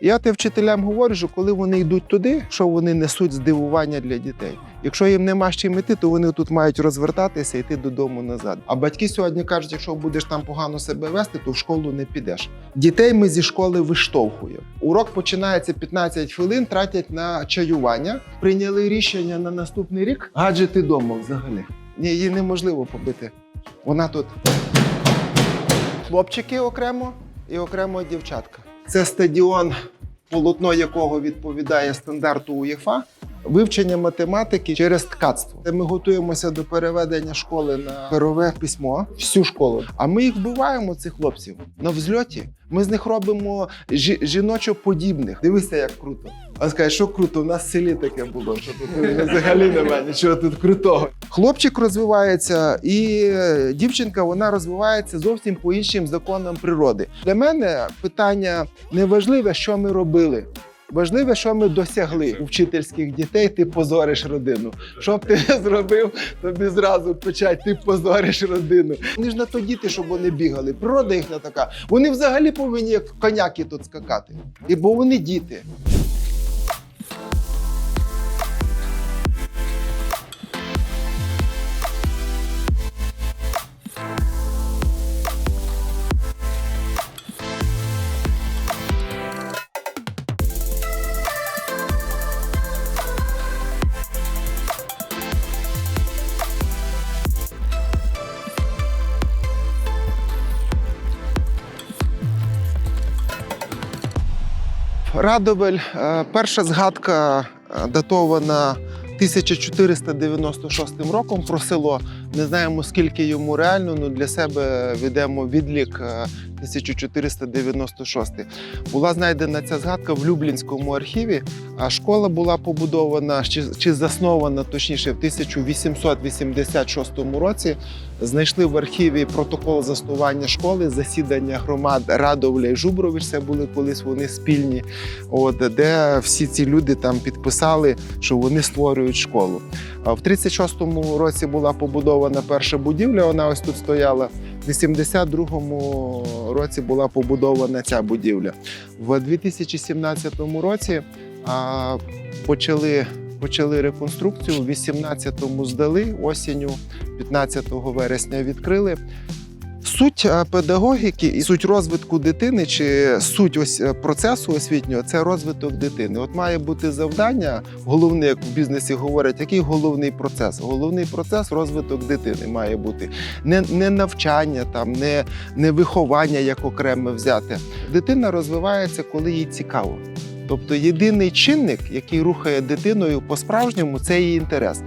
Я тим вчителям говорю, що коли вони йдуть туди, що вони несуть здивування для дітей. Якщо їм нема з чим іти, то вони тут мають розвертатися і йти додому назад. А батьки сьогодні кажуть, якщо будеш там погано себе вести, то в школу не підеш. Дітей ми зі школи виштовхуємо. Урок починається 15 хвилин, тратять на чаювання. Прийняли рішення на наступний рік гаджети вдома взагалі. Ні, її неможливо побити. Вона тут. Хлопчики окремо і окремо дівчатка. Це стадіон, полотно якого відповідає стандарту УЄФА. Вивчення математики через ткацтво. Ми готуємося до переведення школи на перове письмо, всю школу. А ми їх вбиваємо, цих хлопців, на взльоті. Ми з них робимо жі- жіночо-подібних. Дивися, як круто. А скаже, що круто, у нас в селі таке було, що тут взагалі немає нічого тут крутого. Хлопчик розвивається, і дівчинка вона розвивається зовсім по іншим законам природи. Для мене питання не важливе, що ми робили. Важливе, що ми досягли у вчительських дітей, ти позориш родину. Що б ти не зробив, тобі зразу печать, ти позориш родину. Вони ж на то діти, щоб вони бігали. Природа їхня така. Вони взагалі повинні як коняки тут скакати. І бо вони діти. Радовель, е, перша згадка е, датована 1496 роком про село. Не знаємо, скільки йому реально, але для себе ведемо відлік е, 1496. Була знайдена ця згадка в Люблінському архіві, а школа була побудована чи, заснована точніше в 1886 році. Знайшли в архіві протокол заснування школи, засідання громад Радовля і Жубрович. Це були колись вони спільні, от де всі ці люди там підписали, що вони створюють школу. В 36-му році була побудована перша будівля. Вона ось тут стояла. В 82-му році була побудована ця будівля. В 2017 році а, почали. Почали реконструкцію, в 18-му здали, осінню 15 вересня відкрили. Суть е, педагогіки і суть розвитку дитини, чи суть ось е, процесу освітнього це розвиток дитини. От має бути завдання, головне, як в бізнесі говорять, який головний процес? Головний процес розвиток дитини має бути. Не, не навчання, там, не, не виховання як окреме взяти. Дитина розвивається, коли їй цікаво. Тобто єдиний чинник, який рухає дитиною по-справжньому, це її інтерес.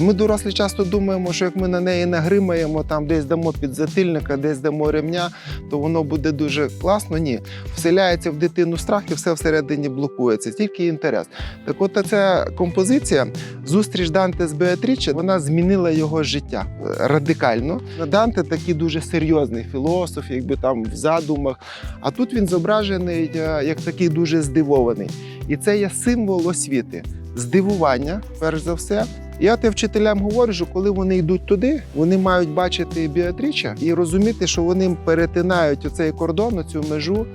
Ми дорослі часто думаємо, що як ми на неї нагримаємо, там десь дамо підзатильника, десь дамо ремня, то воно буде дуже класно. Ні, вселяється в дитину страх і все всередині блокується, тільки інтерес. Так от ця композиція зустріч Данте з Беатріче, вона змінила його життя е, радикально. Данте такий дуже серйозний філософ, якби там в задумах. А тут він зображений е, як такий дуже здивований. І це є символ освіти, здивування, перш за все. Я те вчителям говорю, що коли вони йдуть туди, вони мають бачити Біатріча і розуміти, що вони перетинають оцей кордон, оцю межу.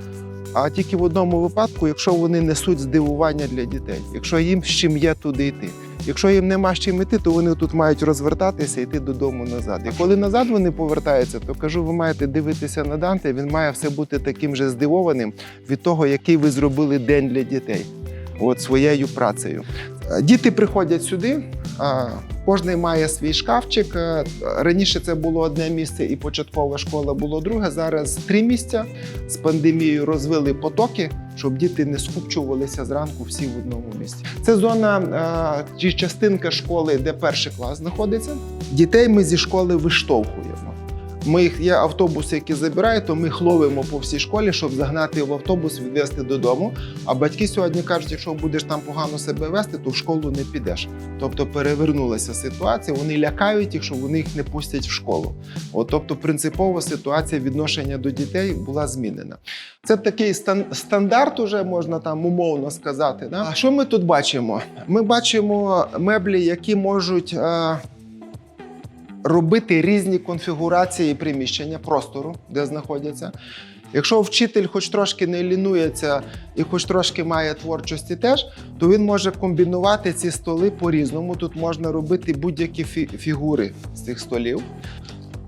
А тільки в одному випадку, якщо вони несуть здивування для дітей, якщо їм з чим є туди йти. Якщо їм нема з чим йти, то вони тут мають розвертатися і йти додому назад. І коли назад вони повертаються, то кажу, ви маєте дивитися на Данте. Він має все бути таким же здивованим від того, який ви зробили день для дітей, от своєю працею. Діти приходять сюди. Кожний має свій шкафчик. Раніше це було одне місце, і початкова школа було друге. Зараз три місця. З пандемією розвили потоки, щоб діти не скупчувалися зранку всі в одному місці. Це зона чи частинка школи, де перший клас знаходиться. Дітей ми зі школи виштовхуємо. Ми їх є автобуси, які забирають, то ми їх ловимо по всій школі, щоб загнати в автобус, відвезти додому. А батьки сьогодні кажуть, якщо будеш там погано себе вести, то в школу не підеш. Тобто перевернулася ситуація. Вони лякають їх, що вони їх не пустять в школу. От, тобто, принципова ситуація відношення до дітей була змінена. Це такий стан- стандарт, уже можна там умовно сказати. Да? А що ми тут бачимо? Ми бачимо меблі, які можуть. Робити різні конфігурації приміщення простору, де знаходяться. Якщо вчитель хоч трошки не лінується і хоч трошки має творчості теж, то він може комбінувати ці столи по-різному. Тут можна робити будь-які фі- фігури з цих столів.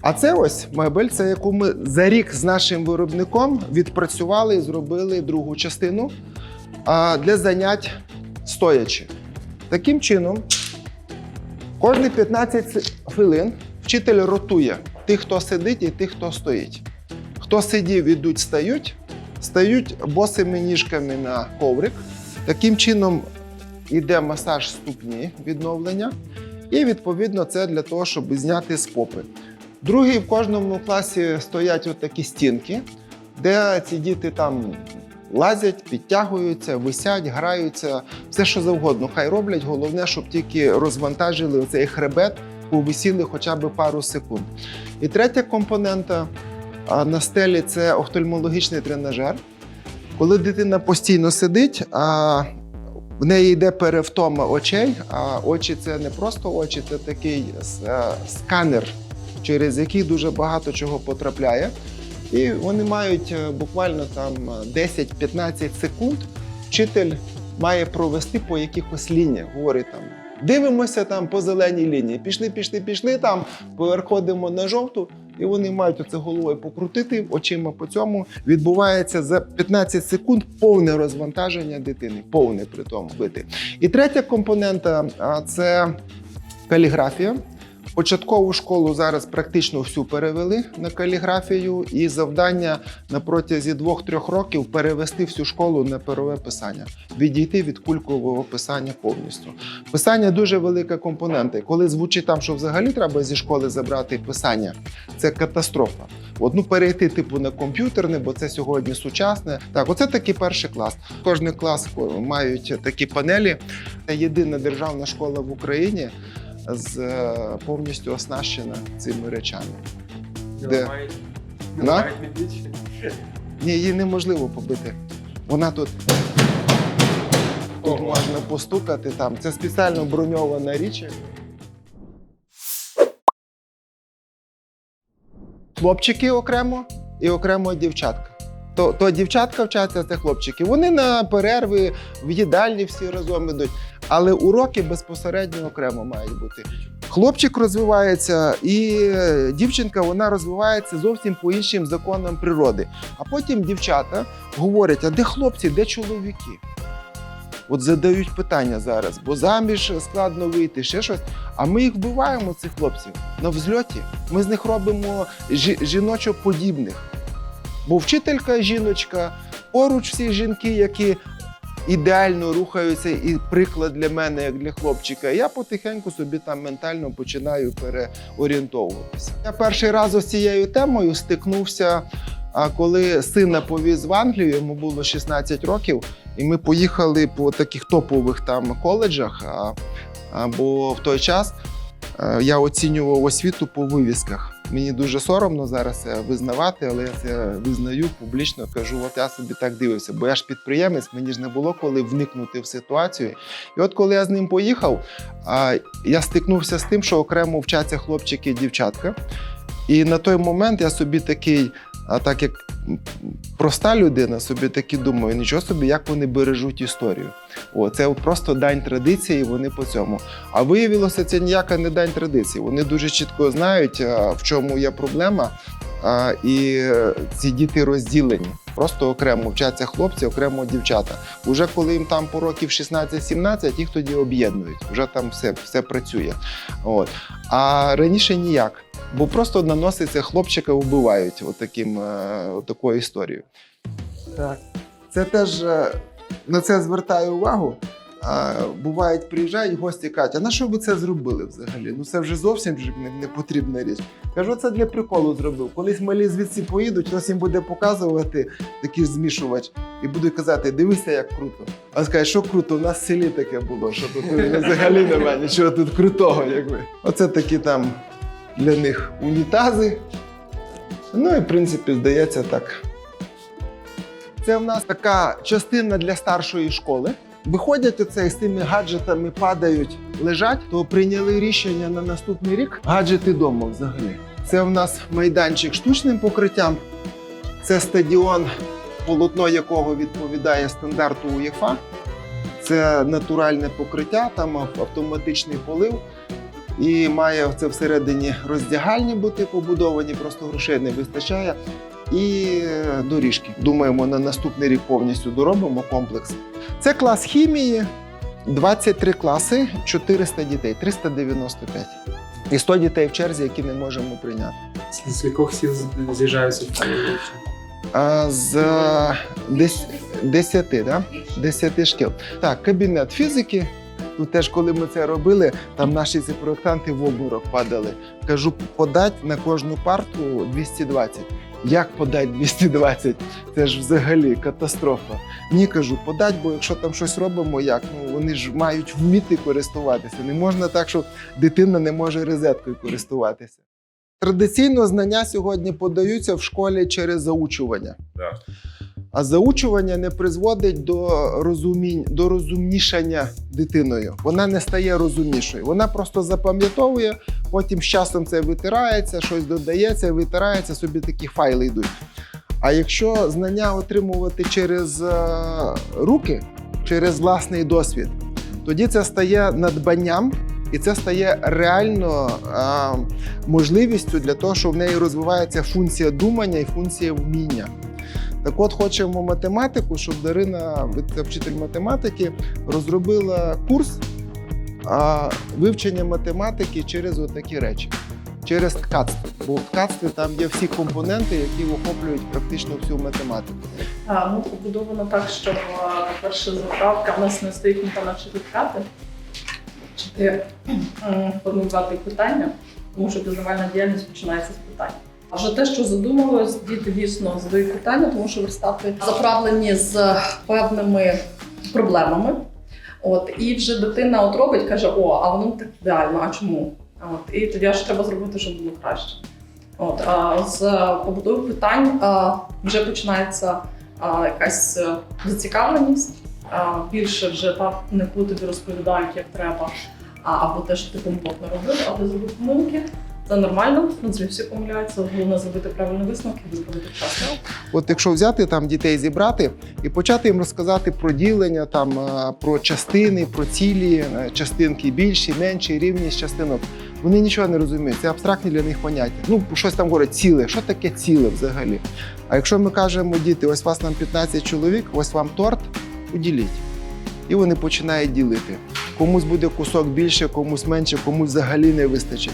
А це ось мебель, це яку ми за рік з нашим виробником відпрацювали і зробили другу частину для занять стоячи. Таким чином, кожні 15 хвилин вчитель ротує тих, хто сидить, і тих, хто стоїть. Хто сидів, ідуть, стають, стають босими ніжками на коврик. Таким чином йде масаж ступні відновлення. І відповідно це для того, щоб зняти з попи. Другий в кожному класі стоять от такі стінки, де ці діти там лазять, підтягуються, висять, граються, все що завгодно. Хай роблять. Головне, щоб тільки розвантажили оцей хребет, повисіли хоча б пару секунд. І третя компонента на стелі це офтальмологічний тренажер. Коли дитина постійно сидить, а в неї йде перевтома очей, а очі це не просто очі, це такий сканер, через який дуже багато чого потрапляє. І вони мають е, буквально там е, 10-15 секунд. Вчитель має провести по якихось лініях. Говорить там. Дивимося там по зеленій лінії. Пішли, пішли, пішли там, переходимо на жовту, і вони мають оце головою покрутити очима по цьому. Відбувається за 15 секунд повне розвантаження дитини, повне при тому бити. І третя компонента це каліграфія. Початкову школу зараз практично всю перевели на каліграфію, і завдання на протязі двох-трьох років перевести всю школу на перове писання, відійти від кулькового писання повністю. Писання дуже велика компонента. Коли звучить там, що взагалі треба зі школи забрати писання, це катастрофа. От, ну, перейти типу на комп'ютерне, бо це сьогодні сучасне. Так, оце такий перший клас. Кожний клас мають такі панелі. Це єдина державна школа в Україні з е, повністю оснащена цими речами. Де? На? Ні, її неможливо побити. Вона тут. Тут Ого. можна постукати там. Це спеціально броньована річ. Хлопчики окремо і окремо дівчатка. То, то дівчатка вчаться, це хлопчики. Вони на перерви в їдальні всі разом ідуть. Але уроки безпосередньо окремо мають бути. Хлопчик розвивається, і е, дівчинка вона розвивається зовсім по іншим законам природи. А потім дівчата говорять: а де хлопці, де чоловіки? От задають питання зараз, бо заміж складно вийти, ще щось. А ми їх вбиваємо, цих хлопців, на взльоті. Ми з них робимо жі- жіночо-подібних. Бо вчителька жіночка, поруч всі жінки, які ідеально рухаються, і приклад для мене, як для хлопчика. Я потихеньку собі там ментально починаю переорієнтовуватися. Я перший раз з цією темою стикнувся, а коли сина повіз в Англію, йому було 16 років, і ми поїхали по таких топових там коледжах. А, бо в той час е, я оцінював освіту по вивісках. Мені дуже соромно зараз визнавати, але я це визнаю публічно. Кажу, от я собі так дивився, бо я ж підприємець, мені ж не було коли вникнути в ситуацію. І от коли я з ним поїхав, я стикнувся з тим, що окремо вчаться хлопчики і дівчатка. І на той момент я собі такий, так як проста людина, собі таки думаю, нічого собі, як вони бережуть історію. О, це просто дань традиції, вони по цьому. А виявилося, це ніяка не дань традиції. Вони дуже чітко знають, в чому є проблема. А, і е, ці діти розділені. Просто окремо вчаться хлопці, окремо дівчата. Уже коли їм там по років 16-17, їх тоді об'єднують. Вже там все, все працює. От. А раніше ніяк. Бо просто наноситься хлопчика вбивають отаким, е, отакою історією. Так. Це теж е, на це звертаю увагу. А, бувають, приїжджають гості кажуть, а на що ви це зробили взагалі? Ну це вже зовсім не, не потрібна річ. Кажу, це для приколу зробив. Колись малі звідси поїдуть, хтось їм буде показувати такий змішувач, і буде казати, дивися, як круто. А скаже, що круто, у нас в селі таке було, що тут взагалі немає нічого тут крутого, якби. Оце такі там для них унітази. Ну і в принципі, здається, так. Це в нас така частина для старшої школи. Виходять оце і з тими гаджетами падають, лежать, то прийняли рішення на наступний рік гаджети вдома взагалі. Це в нас майданчик штучним покриттям. Це стадіон, полотно якого відповідає стандарту УЄФА. Це натуральне покриття, там автоматичний полив. І має це всередині роздягальні бути побудовані, просто грошей не вистачає. І е, доріжки. Думаємо, на наступний рік повністю доробимо комплекс. Це клас хімії, 23 класи, 400 дітей, 395. І 100 дітей в черзі, які не можемо прийняти. З скількох сіл з'їжджаються з е, 10, да? 10 шкіл. Так, кабінет фізики. Тут теж, коли ми це робили, там наші ці проєктанти в обморок падали. Кажу, подать на кожну парту 220. Як подать 220? Це ж взагалі катастрофа. Ні, кажу, подать, бо якщо там щось робимо, як? Ну вони ж мають вміти користуватися. Не можна так, що дитина не може розеткою користуватися. Традиційно знання сьогодні подаються в школі через заучування. Да. А заучування не призводить до розумінь, до розумнішання дитиною. Вона не стає розумнішою. Вона просто запам'ятовує, потім з часом це витирається, щось додається, витирається, собі такі файли йдуть. А якщо знання отримувати через е, руки, через власний досвід, тоді це стає надбанням, і це стає реально е, можливістю для того, щоб в неї розвивається функція думання і функція вміння. Так от хочемо математику, щоб Дарина, вчитель математики, розробила курс вивчення математики через отакі речі, через ткацтво. Бо в ткацтві там є всі компоненти, які охоплюють практично всю математику. А, ну, побудовано так, що, а, по-перше, заправка в нас не стоїть ніхто навчити ткати, чи м, формулювати питання, тому що пізнавальна діяльність починається з питань. А вже те, що задумалось, діти дійсно задають питання, тому що верстати заправлені з певними проблемами. От, і вже дитина от робить, каже: О, а воно так ідеально, а чому? От, і тоді аж треба зробити, щоб було краще. От, а, з побудови питань а, вже починається а, якась е, зацікавленість. А, більше вже так не коли тобі розповідають, як треба, а, або те, що ти комфортно робив, а ти зробив помилки. Це нормально, ну всі помиляються. Головне зробити правильні висновки, виправити вчасно. От якщо взяти там дітей зібрати і почати їм розказати про ділення, там е, про частини, про цілі, е, частинки більші, менші, рівність частинок, вони нічого не розуміють. Це абстрактні для них поняття. Ну щось там говорять ціле. Що таке ціле взагалі? А якщо ми кажемо, діти, ось вас нам 15 чоловік, ось вам торт, уділіть. І вони починають ділити. Комусь буде кусок більше, комусь менше, комусь взагалі не вистачить.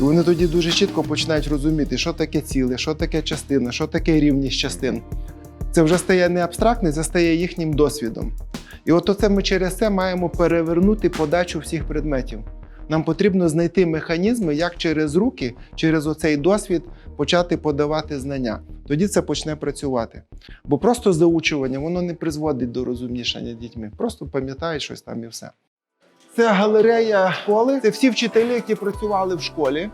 І вони тоді дуже чітко починають розуміти, що таке ціле, що таке частина, що таке рівність частин. Це вже стає не абстрактне, це стає їхнім досвідом. І от оце ми через це маємо перевернути подачу всіх предметів. Нам потрібно знайти механізми, як через руки, через оцей досвід почати подавати знання. Тоді це почне працювати. Бо просто заучування воно не призводить до розумнішання дітьми. Просто пам'ятають щось там і все. Це галерея школи. Це всі вчителі, які працювали в школі.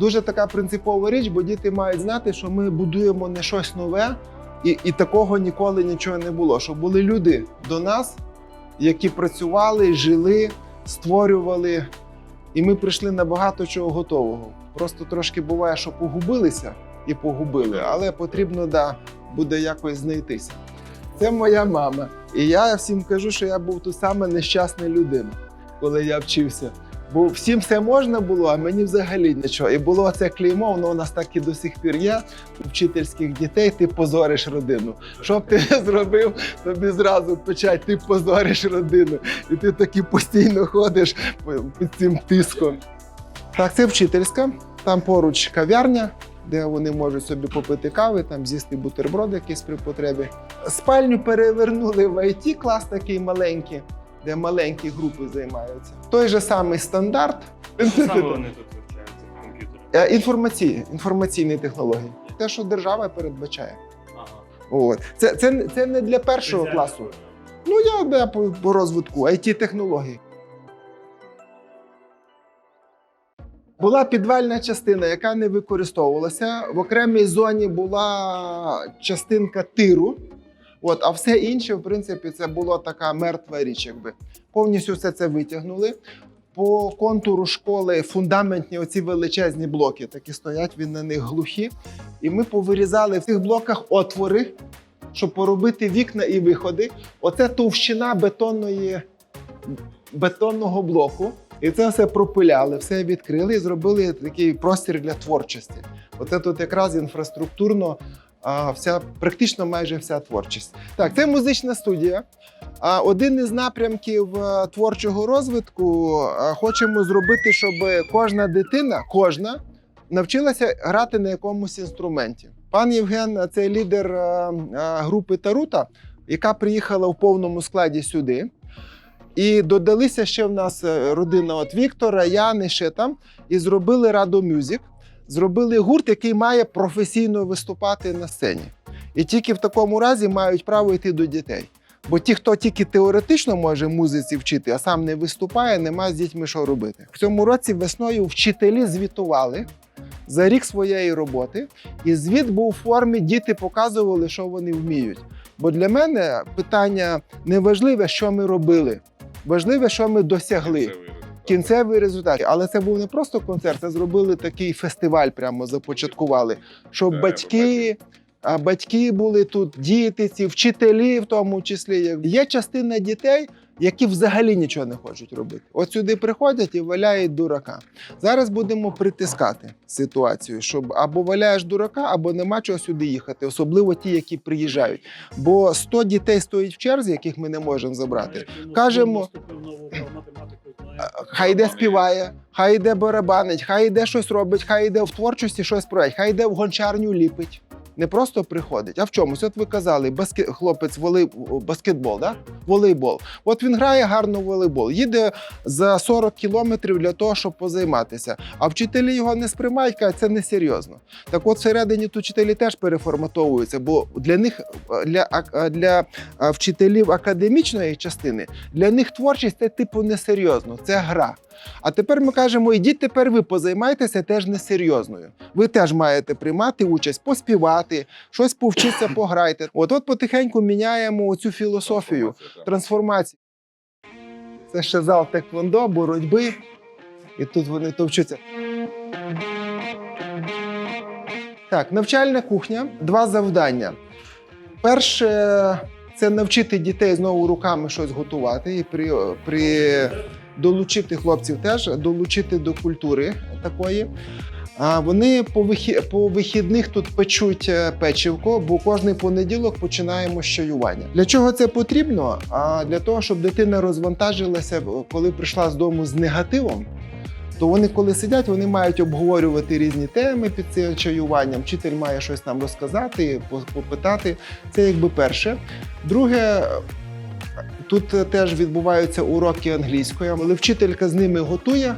Дуже така принципова річ, бо діти мають знати, що ми будуємо не щось нове, і, і такого ніколи нічого не було. Щоб були люди до нас, які працювали, жили, створювали. І ми прийшли на багато чого готового. Просто трошки буває, що погубилися і погубили, але потрібно да, буде якось знайтися. Це моя мама. І я всім кажу, що я був тут саме нещасна людина, коли я вчився. Бо всім все можна було, а мені взагалі нічого. І було це клеймо, воно у нас так і до сих пір є. У вчительських дітей ти позориш родину. Що б ти не зробив, тобі зразу печать, ти позориш родину. І ти таки постійно ходиш під цим тиском. Так, це вчительська, там поруч кав'ярня, де вони можуть собі попити кави, там з'їсти бутерброд якийсь при потребі. Спальню перевернули в IT, клас такий маленький, де маленькі групи займаються. Той же самий стандарт. Що саме вони тут вивчають цих? Е, Інформаційні, інформаційні технології. Те, що держава передбачає. Ага. От. Це, це, це не для першого класу. Ну, я да, по, по розвитку it технологій Була підвальна частина, яка не використовувалася. В окремій зоні була частинка тиру. От, а все інше, в принципі, це була така мертва річ, якби. Повністю все це витягнули. по контуру школи фундаментні оці величезні блоки, такі стоять, він на них глухі. І ми повирізали в цих блоках отвори, щоб поробити вікна і виходи. Оце товщина бетонної, бетонного блоку. І це все пропиляли, все відкрили і зробили такий простір для творчості. Оце тут якраз інфраструктурно а, вся, практично майже вся творчість. Так, це музична студія. А один із напрямків е, творчого розвитку е, хочемо зробити, щоб кожна дитина, кожна навчилася грати на якомусь інструменті. Пан Євген це лідер е, групи Тарута, яка приїхала в повному складі сюди. І додалися ще в нас родина от Віктора, Яни, ще там, і зробили Радо Мюзик. Зробили гурт, який має професійно виступати на сцені. І тільки в такому разі мають право йти до дітей. Бо ті, хто тільки теоретично може музиці вчити, а сам не виступає, нема з дітьми що робити. В цьому році весною вчителі звітували за рік своєї роботи, і звіт був у формі діти показували, що вони вміють. Бо для мене питання не важливе, що ми робили, важливе, що ми досягли. Кінцевий результат. Але це був не просто концерт, це зробили такий фестиваль, прямо започаткували, щоб Так, батьки. А батьки були тут, діти, ці вчителі, в тому числі. Є частина дітей, які взагалі нічого не хочуть робити. От сюди приходять і валяють дурака. Зараз будемо притискати ситуацію, щоб або валяєш дурака, або нема чого сюди їхати, особливо ті, які приїжджають. Бо 100 дітей стоїть в черзі, яких ми не можемо забрати. Кажемо- Хай йде співає, хай йде барабанить, хай йде щось робить, хай йде в творчості щось проять, хай йде в гончарню ліпить. Не просто приходить, а в чомусь. От ви казали, баске... хлопець волей... баскетбол, да? волейбол. От він грає гарно волейбол, їде за 40 кілометрів для того, щоб позайматися. А вчителі його не сприймають, кажуть, це несерйозно. Так от всередині тут вчителі теж переформатовуються, бо для них, для, для вчителів академічної частини, для них творчість це типу несерйозно, це гра. А тепер ми кажемо: ідіть тепер ви позаймайтеся теж несерйозною. Ви теж маєте приймати участь, поспівати, щось повчитися, пограйте. От от потихеньку міняємо цю філософію трансформації. Це ще зал теквондо, боротьби. І тут вони товчуться. Так, навчальна кухня. Два завдання. Перше це навчити дітей знову руками щось готувати і при, при долучити хлопців теж, долучити до культури такої. А вони по, вихі... по вихідних тут печуть е, печивко, бо кожний понеділок починаємо з чаювання. Для чого це потрібно? А для того, щоб дитина розвантажилася, коли прийшла з дому з негативом. То вони, коли сидять, вони мають обговорювати різні теми під цим чаюванням. Вчитель має щось там розказати, попитати. Це якби перше. Друге, тут е, теж відбуваються уроки англійської, але вчителька з ними готує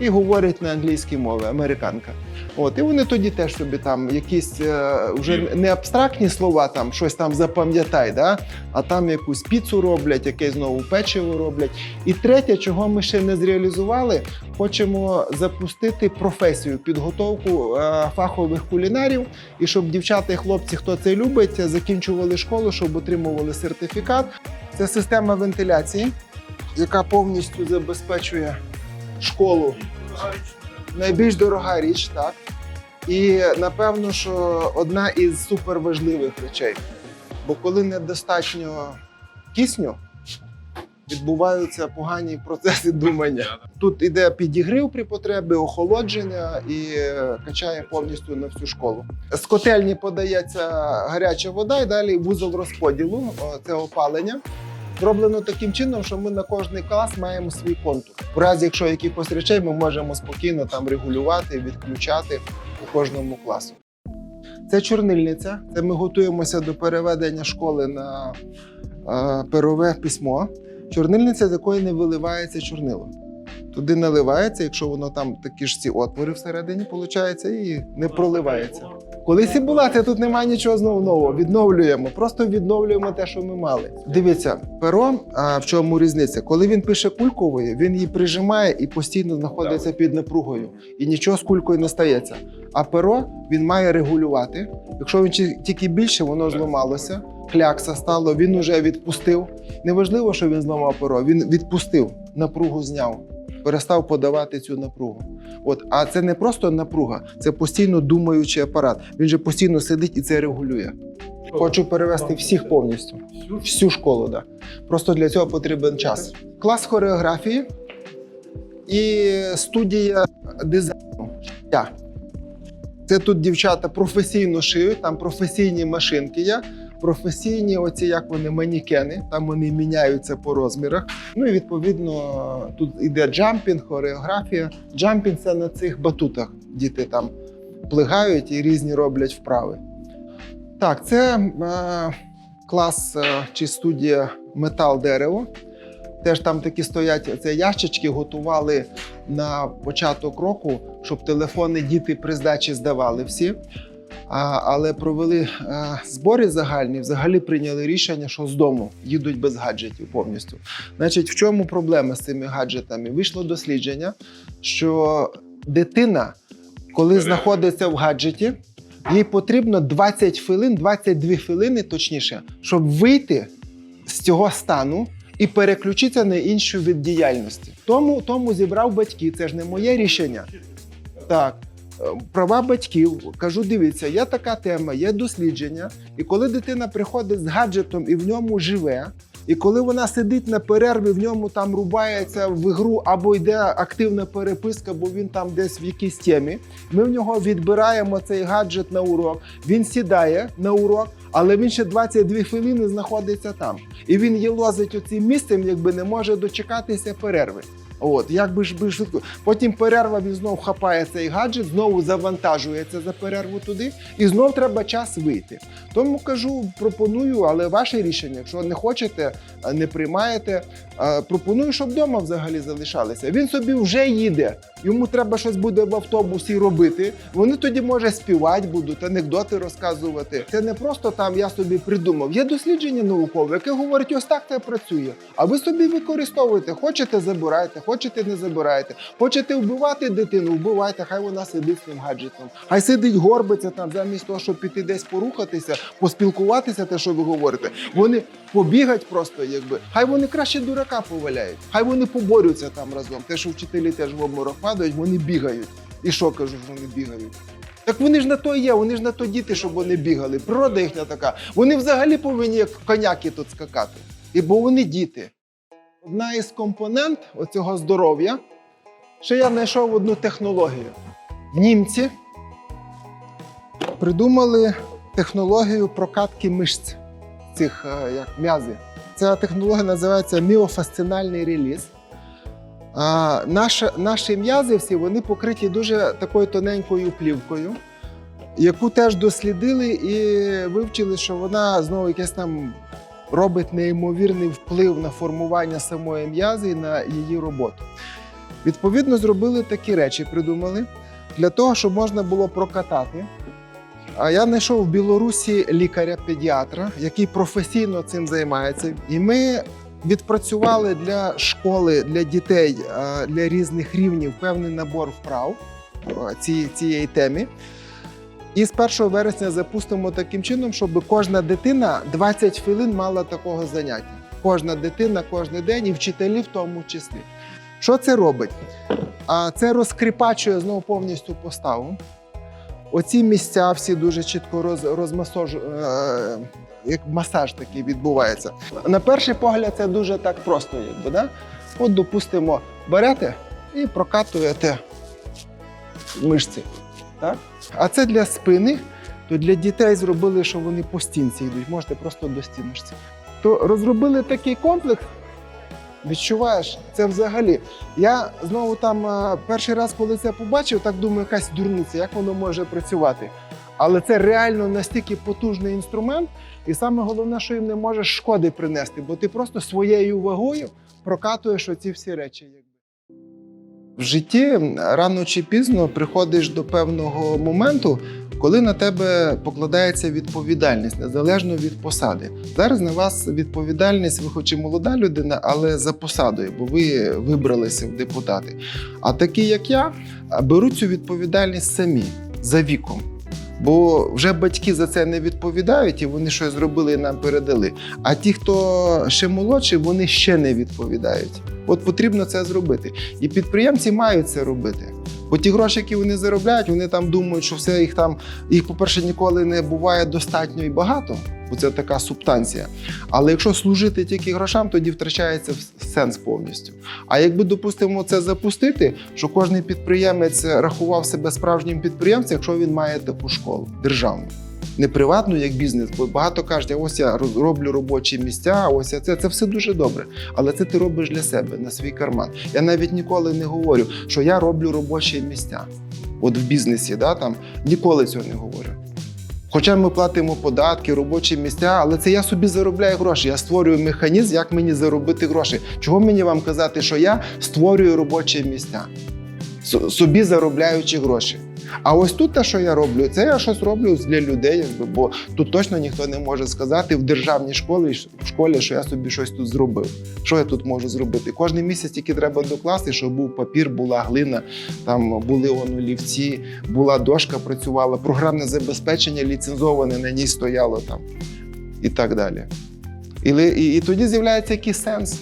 і говорить на англійській мові, американка. От, і вони тоді теж собі там якісь е, вже не абстрактні слова, там щось там запам'ятай, да? а там якусь піцу роблять, якесь знову печиво роблять. І третє, чого ми ще не зреалізували, хочемо запустити професію, підготовку е, фахових кулінарів, і щоб дівчата і хлопці, хто це любить, закінчували школу, щоб отримували сертифікат. Це система вентиляції, яка повністю забезпечує школу. Найбільш дорога річ, так. І напевно, що одна із суперважливих речей. Бо коли недостатньо кисню, відбуваються погані процеси думання. Тут іде підігрів при потребі, охолодження і качає повністю на всю школу. З котельні подається гаряча вода, і далі вузол розподілу це опалення. Зроблено таким чином, що ми на кожний клас маємо свій контур. В разі, якщо якихось речей, ми можемо спокійно там регулювати, відключати у кожному класу. Це чорнильниця. Це ми готуємося до переведення школи на е, перове письмо. Чорнильниця, з якої не виливається чорнило. Туди наливається, якщо воно там такі ж ці отвори всередині, виходить, і не проливається. Колись і була, це тут немає нічого знову нового. Відновлюємо, просто відновлюємо те, що ми мали. Дивіться, перо, а в чому різниця? Коли він пише кульковою, він її прижимає і постійно знаходиться під напругою, і нічого з кулькою не стається. А перо він має регулювати. Якщо він тільки більше, воно зламалося, клякса стало, він уже відпустив. Неважливо, що він зламав перо, він відпустив, напругу зняв. Перестав подавати цю напругу. От, а це не просто напруга, це постійно думаючий апарат. Він же постійно сидить і це регулює. Хочу перевести всіх повністю. Всю школу. Да. Просто для цього потрібен час. Клас хореографії і студія дизайну. Це тут дівчата професійно шиють, там професійні машинки є, професійні, оці як вони манікени, там вони міняються по розмірах. Ну і відповідно тут іде джампінг, хореографія. Джампінг це на цих батутах. Діти там плигають і різні роблять вправи. Так, це е, клас е, чи студія метал дерево. Теж там такі стоять це ящички, готували на початок року, щоб телефони діти при здачі здавали всі. Але провели е, збори загальні, взагалі прийняли рішення, що з дому їдуть без гаджетів повністю. Значить, в чому проблема з цими гаджетами? Вийшло дослідження, що дитина, коли знаходиться в гаджеті, їй потрібно 20 хвилин, 22 хвилини точніше, щоб вийти з цього стану і переключитися на іншу від діяльності. Тому, тому зібрав батьки, це ж не моє рішення. Так, права батьків. Кажу, дивіться, є така тема, є дослідження. І коли дитина приходить з гаджетом і в ньому живе, і коли вона сидить на перерві, в ньому там рубається в ігру або йде активна переписка, бо він там десь в якійсь темі. Ми в нього відбираємо цей гаджет на урок. Він сідає на урок, але він ще 22 хвилини знаходиться там. І він єлозить оцим місцем, якби не може дочекатися перерви. От, як би ж би швидко. Потім перерва він знов хапає цей гаджет, знову завантажується за перерву туди, і знов треба час вийти. Тому кажу, пропоную, але ваше рішення, якщо не хочете, не приймаєте. Пропоную, щоб вдома взагалі залишалися. Він собі вже їде. Йому треба щось буде в автобусі робити. Вони тоді може співати будуть, анекдоти розказувати. Це не просто там я собі придумав. Є дослідження наукове, яке говорить, ось так це працює. А ви собі використовуєте. Хочете, забирайте, хочете, не забирайте. Хочете вбивати дитину, вбивайте, хай вона сидить з цим гаджетом. Хай сидить, горбиться там, замість того, щоб піти десь порухатися, поспілкуватися, те, що ви говорите. Вони побігать просто, якби. Хай вони краще дурака поваляють, хай вони поборються там разом. Те, що вчителі теж в обморок падають, вони бігають. І що кажу, що вони бігають? Так вони ж на то є, вони ж на то діти, щоб вони бігали. Природа їхня така. Вони взагалі повинні як коняки тут скакати. І бо вони діти. Одна із компонент оцього здоров'я, ще я знайшов одну технологію. Німці придумали технологію прокатки мишць цих е, як м'язи. Ця технологія називається міофасцинальний реліз. А, наші, наші м'язи всі вони покриті дуже такою тоненькою плівкою, яку теж дослідили і вивчили, що вона знову якесь там робить неймовірний вплив на формування самої м'язи і на її роботу. Відповідно, зробили такі речі, придумали для того, щоб можна було прокатати. А я знайшов в Білорусі лікаря-педіатра, який професійно цим займається. І ми відпрацювали для школи, для дітей для різних рівнів певний набор вправ цієї темі. І з 1 вересня запустимо таким чином, щоб кожна дитина 20 хвилин мала такого заняття. Кожна дитина кожен день, і вчителі в тому числі. Що це робить? А це розкріпачує знову повністю поставу. Оці місця всі дуже чітко роз, розмасож, е, як масаж такий відбувається. На перший погляд, це дуже так просто, якби, да? От, допустимо, берете і прокатуєте мишці. Так? А це для спини, то для дітей зробили, що вони по стінці йдуть. Можете просто до стіночці. То розробили такий комплекс. Відчуваєш, це взагалі. Я знову там е, перший раз, коли це побачив, так думаю, якась дурниця, як воно може працювати. Але це реально настільки потужний інструмент, і саме головне, що їм не можеш шкоди принести, бо ти просто своєю вагою прокатуєш оці всі речі. В житті рано чи пізно приходиш до певного моменту, коли на тебе покладається відповідальність незалежно від посади. Зараз на вас відповідальність, ви хоч і молода людина, але за посадою, бо ви вибралися в депутати. А такі, як я, беруть цю відповідальність самі за віком. Бо вже батьки за це не відповідають, і вони щось зробили і нам передали. А ті, хто ще молодші, вони ще не відповідають. От потрібно це зробити. І підприємці мають це робити. Бо ті гроші, які вони заробляють, вони там думають, що все їх там, їх, по-перше, ніколи не буває достатньо і багато, бо це така субстанція. Але якщо служити тільки грошам, тоді втрачається сенс повністю. А якби, допустимо, це запустити, що кожен підприємець рахував себе справжнім підприємцем, якщо він має таку школу державну. Не приватну, як бізнес, бо багато кажуть, «А ось я роблю робочі місця, ось я це. Це все дуже добре. Але це ти робиш для себе на свій карман. Я навіть ніколи не говорю, що я роблю робочі місця. От в бізнесі, да, там ніколи цього не говорю. Хоча ми платимо податки, робочі місця, але це я собі заробляю гроші. Я створюю механізм, як мені заробити гроші. Чого мені вам казати, що я створюю робочі місця, собі заробляючи гроші. А ось тут те, що я роблю, це я щось роблю для людей, якби, бо тут точно ніхто не може сказати в державній школі, в школі, що я собі щось тут зробив. Що я тут можу зробити? Кожен місяць тільки треба докласти, щоб був папір, була глина, там були олівці, була дошка, працювала, програмне забезпечення ліцензоване на ній стояло там і так далі. І, і, і тоді з'являється якийсь сенс.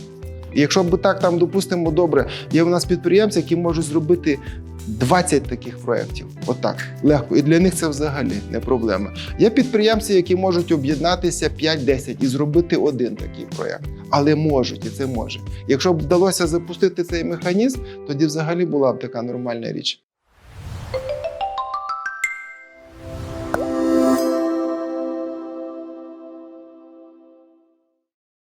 І якщо б так там, допустимо, добре, є в нас підприємці, які можуть зробити 20 таких проєктів. Отак, легко. І для них це взагалі не проблема. Є підприємці, які можуть об'єднатися 5-10 і зробити один такий проєкт. Але можуть, і це може. Якщо б вдалося запустити цей механізм, тоді взагалі була б така нормальна річ.